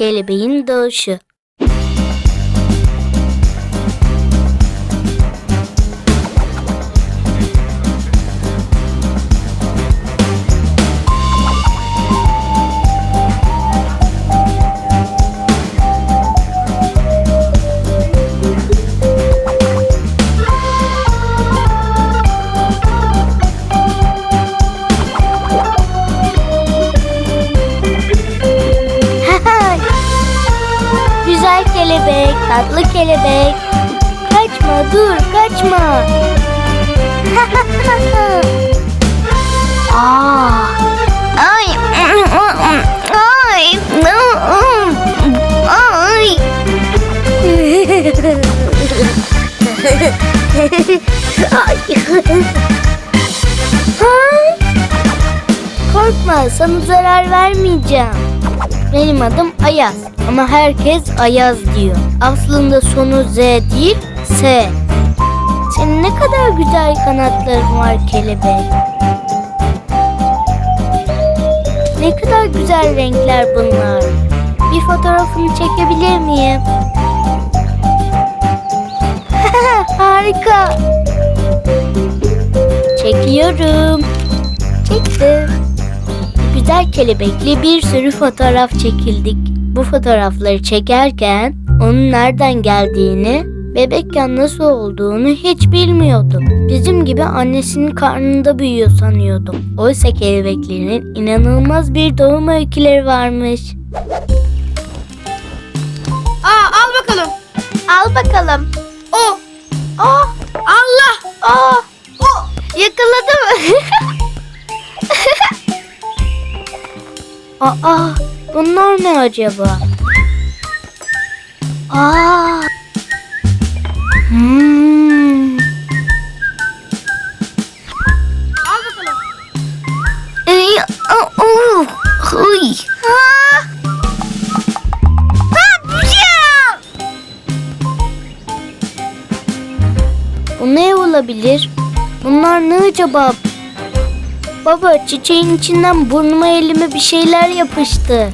kelebeğin doğuşu. Kelebek, tatlı kelebek. Kaçma, dur, kaçma. Aa. Ay. Ay. Ay. Ay. Korkma, sana zarar vermeyeceğim. Benim adım Ayaz ama herkes Ayaz diyor. Aslında sonu Z değil, S. Senin ne kadar güzel kanatların var kelebek. Ne kadar güzel renkler bunlar. Bir fotoğrafını çekebilir miyim? Harika. Çekiyorum. Çektim. Güzel kelebekli bir sürü fotoğraf çekildik. Bu fotoğrafları çekerken onun nereden geldiğini, bebekken nasıl olduğunu hiç bilmiyordum. Bizim gibi annesinin karnında büyüyor sanıyordum. Oysa kelebeklerin inanılmaz bir doğum öyküleri varmış. Aa al bakalım. Al bakalım. O. Oh, Allah. oh, oh. Yakaladım. Aa, bunlar ne acaba? Aa. Hmm. Al bakalım. Ey, aa, oh, huy. Ha. Hapşam! Bu ne olabilir? Bunlar ne acaba? Baba çiçeğin içinden burnuma elime bir şeyler yapıştı.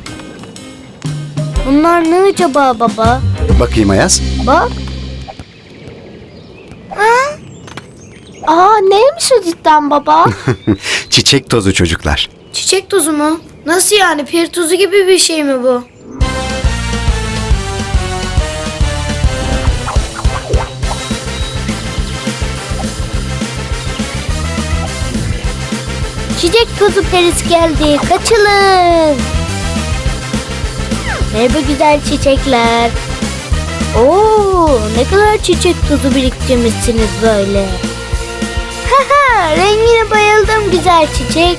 Bunlar ne acaba baba? Bakayım Ayaz. Bak. Aa neymiş o cidden baba? Çiçek tozu çocuklar. Çiçek tozu mu? Nasıl yani? Peri tozu gibi bir şey mi bu? Çiçek tozu perisi geldi. Kaçılın. Merhaba güzel çiçekler. Oo, ne kadar çiçek tozu biriktirmişsiniz böyle. Haha, rengine bayıldım güzel çiçek.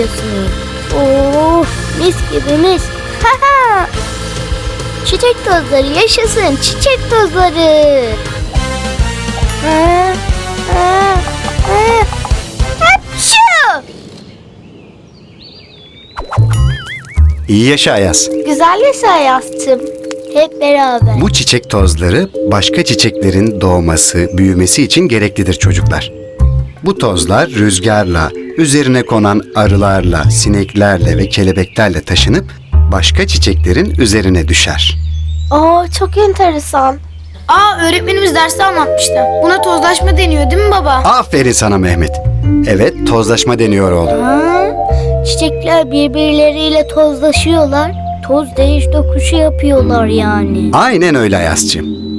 Kokuyorsunuz. Oo, mis gibi mis. Haha. çiçek tozları yaşasın. Çiçek tozları. Ha, ha, ha. Hapşu! İyi yaşa Ayaz. Güzel yaşa yastım. Hep beraber. Bu çiçek tozları başka çiçeklerin doğması, büyümesi için gereklidir çocuklar. Bu tozlar rüzgarla, üzerine konan arılarla, sineklerle ve kelebeklerle taşınıp başka çiçeklerin üzerine düşer. Aa çok enteresan. Aa öğretmenimiz derste anlatmıştı. Buna tozlaşma deniyor değil mi baba? Aferin sana Mehmet. Evet, tozlaşma deniyor oğlum. Ha, çiçekler birbirleriyle tozlaşıyorlar. Toz değiş dokuşu yapıyorlar yani. Aynen öyle Ayaz'cığım.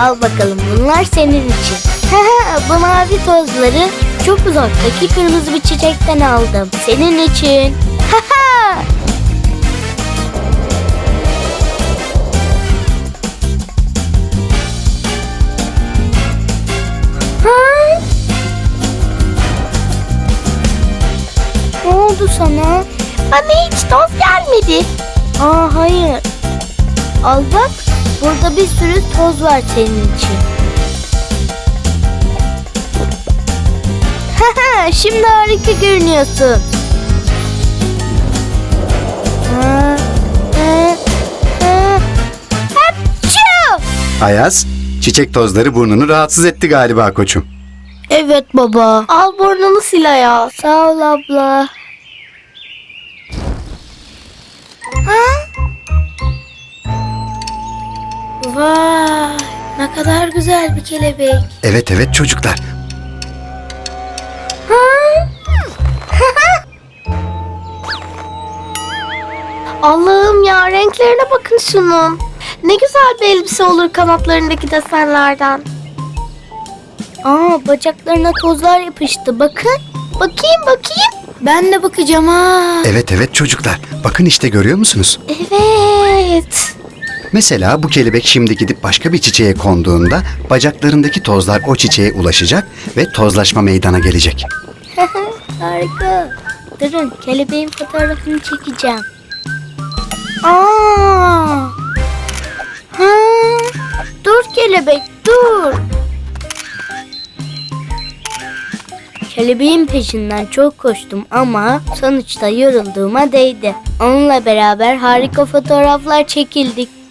Al bakalım bunlar senin için. Bu mavi tozları çok uzaktaki kırmızı bir çiçekten aldım. Senin için. Hani hiç toz gelmedi. Aa hayır. Al bak. Burada bir sürü toz var senin için. Şimdi harika görünüyorsun. Ayaz, çiçek tozları burnunu rahatsız etti galiba koçum. Evet baba. Al burnunu sil Ayaz. Sağ ol abla. Vay ne kadar güzel bir kelebek. Evet evet çocuklar. Allah'ım ya renklerine bakın şunun. Ne güzel bir elbise olur kanatlarındaki desenlerden. Aa bacaklarına tozlar yapıştı bakın. Bakayım bakayım. Ben de bakacağım ha. Evet evet çocuklar. Bakın işte görüyor musunuz? Evet. Mesela bu kelebek şimdi gidip başka bir çiçeğe konduğunda bacaklarındaki tozlar o çiçeğe ulaşacak ve tozlaşma meydana gelecek. Harika. Durun kelebeğin fotoğrafını çekeceğim. Aa! Ha! Dur kelebek dur. Kelebeğin peşinden çok koştum ama sonuçta yorulduğuma değdi. Onunla beraber harika fotoğraflar çekildik.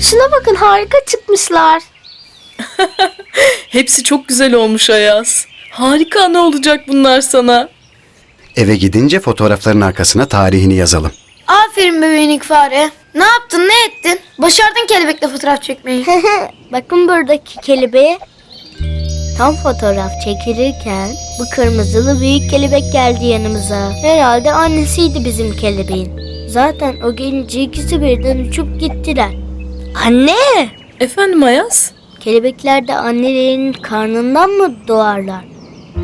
Şuna bakın harika çıkmışlar. Hepsi çok güzel olmuş Ayaz. Harika ne olacak bunlar sana? Eve gidince fotoğrafların arkasına tarihini yazalım. Aferin bebeğinik fare. Ne yaptın ne ettin? Başardın kelebekle fotoğraf çekmeyi. Bakın buradaki kelebeğe. Tam fotoğraf çekilirken bu kırmızılı büyük kelebek geldi yanımıza. Herhalde annesiydi bizim kelebeğin. Zaten o gelince ikisi birden uçup gittiler. Anne! Efendim Ayaz? Kelebekler de annelerinin karnından mı doğarlar?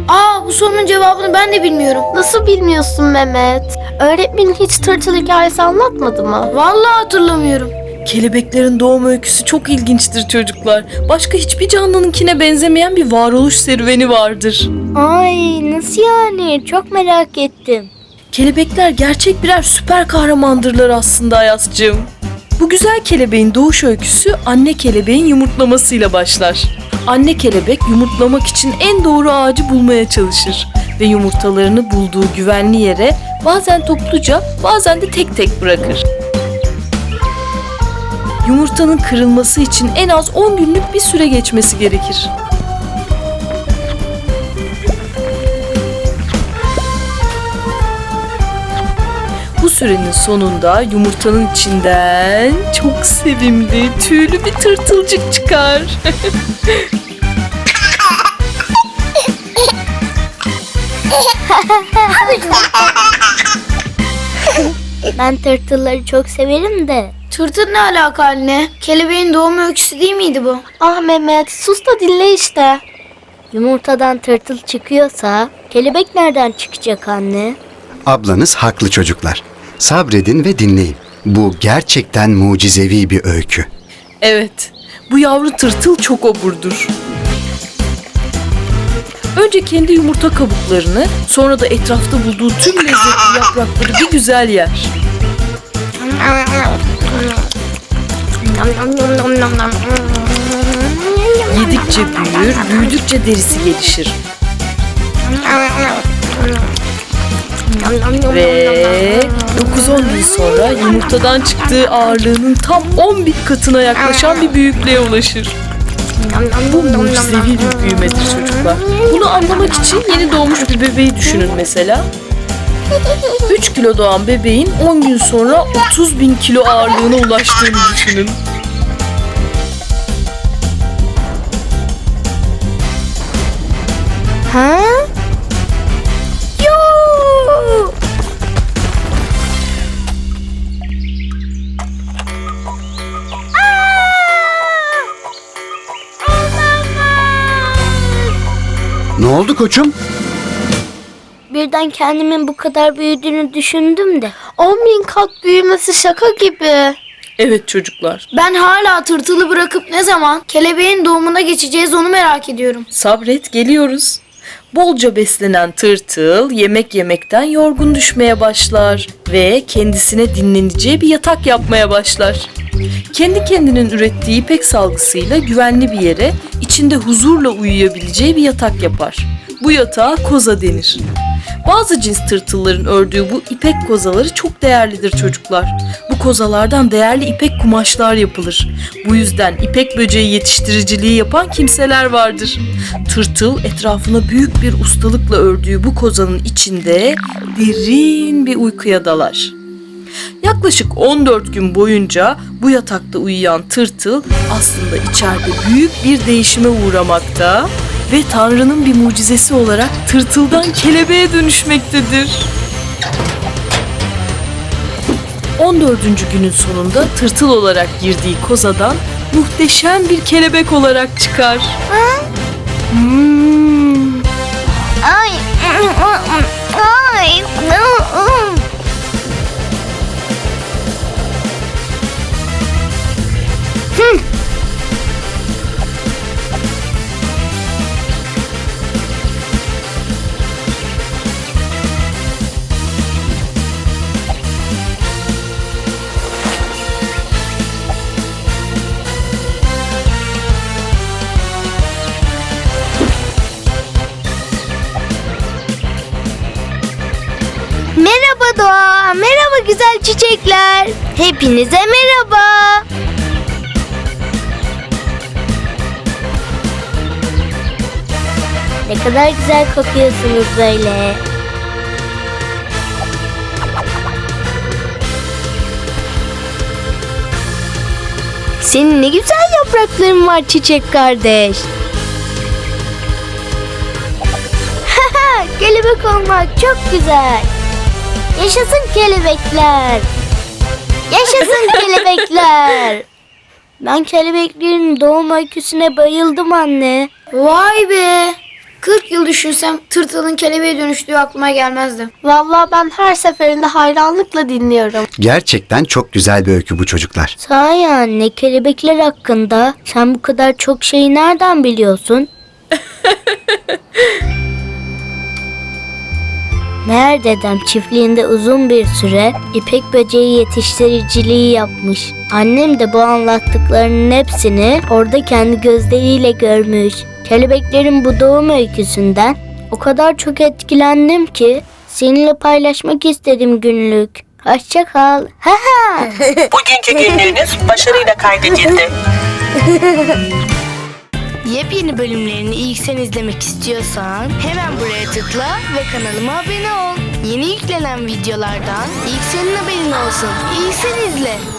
Aa bu sorunun cevabını ben de bilmiyorum. Nasıl bilmiyorsun Mehmet? Öğretmenin hiç tırtıl hikayesi anlatmadı mı? Vallahi hatırlamıyorum. Kelebeklerin doğum öyküsü çok ilginçtir çocuklar. Başka hiçbir canlınınkine benzemeyen bir varoluş serüveni vardır. Ay nasıl yani? Çok merak ettim. Kelebekler gerçek birer süper kahramandırlar aslında Ayaz'cığım. Bu güzel kelebeğin doğuş öyküsü anne kelebeğin yumurtlamasıyla başlar. Anne kelebek yumurtlamak için en doğru ağacı bulmaya çalışır ve yumurtalarını bulduğu güvenli yere bazen topluca bazen de tek tek bırakır. Yumurtanın kırılması için en az 10 günlük bir süre geçmesi gerekir. Sürenin sonunda yumurtanın içinden çok sevimli, tüylü bir tırtılcık çıkar. Ben tırtılları çok severim de. Tırtıl ne alaka anne? Kelebeğin doğum öyküsü değil miydi bu? Ah Mehmet sus da dinle işte. Yumurtadan tırtıl çıkıyorsa kelebek nereden çıkacak anne? Ablanız haklı çocuklar. Sabredin ve dinleyin. Bu gerçekten mucizevi bir öykü. Evet, bu yavru tırtıl çok oburdur. Önce kendi yumurta kabuklarını, sonra da etrafta bulduğu tüm lezzetli yaprakları bir güzel yer. Yedikçe büyür, büyüdükçe derisi gelişir. Ve 9-10 gün sonra yumurtadan çıktığı ağırlığının tam 11 katına yaklaşan bir büyüklüğe ulaşır. Bu mucizevi bir büyümedir çocuklar. Bunu anlamak için yeni doğmuş bir bebeği düşünün mesela. 3 kilo doğan bebeğin 10 gün sonra 30 bin kilo ağırlığına ulaştığını düşünün. Oldu koçum? Birden kendimin bu kadar büyüdüğünü düşündüm de. 10 bin kat büyümesi şaka gibi. Evet çocuklar, Ben hala tırtılı bırakıp ne zaman kelebeğin doğumuna geçeceğiz onu merak ediyorum. sabret geliyoruz. Bolca beslenen tırtıl yemek yemekten yorgun düşmeye başlar ve kendisine dinleneceği bir yatak yapmaya başlar. Kendi kendinin ürettiği ipek salgısıyla güvenli bir yere içinde huzurla uyuyabileceği bir yatak yapar. Bu yatağa koza denir. Bazı cins tırtılların ördüğü bu ipek kozaları çok değerlidir çocuklar. Bu kozalardan değerli ipek kumaşlar yapılır. Bu yüzden ipek böceği yetiştiriciliği yapan kimseler vardır. Tırtıl etrafına büyük bir ustalıkla ördüğü bu kozanın içinde derin bir uykuya dalar. Yaklaşık 14 gün boyunca bu yatakta uyuyan tırtıl aslında içeride büyük bir değişime uğramakta ve Tanrı'nın bir mucizesi olarak tırtıldan kelebeğe dönüşmektedir. 14. günün sonunda tırtıl olarak girdiği kozadan muhteşem bir kelebek olarak çıkar. Hmm. Ay. Ay. Merhaba doğa, merhaba güzel çiçekler. Hepinize merhaba. Ne kadar güzel kokuyorsunuz böyle. Senin ne güzel yaprakların var çiçek kardeş. Kelebek olmak çok güzel. Yaşasın kelebekler. Yaşasın kelebekler. Ben kelebeklerin doğum öyküsüne bayıldım anne. Vay be. 40 yıl düşünsem tırtılın kelebeğe dönüştüğü aklıma gelmezdi. Vallahi ben her seferinde hayranlıkla dinliyorum. Gerçekten çok güzel bir öykü bu çocuklar. Sahi anne kelebekler hakkında sen bu kadar çok şeyi nereden biliyorsun? Meğer dedem çiftliğinde uzun bir süre ipek böceği yetiştiriciliği yapmış. Annem de bu anlattıklarının hepsini orada kendi gözleriyle görmüş. Kelebeklerin bu doğum öyküsünden o kadar çok etkilendim ki seninle paylaşmak istedim günlük. Hoşça kal. Ha ha. Bugünkü günlüğünüz başarıyla kaydedildi. Yepyeni bölümlerini ilk sen izlemek istiyorsan hemen buraya tıkla ve kanalıma abone ol. Yeni yüklenen videolardan ilk senin haberin olsun. İlk sen izle.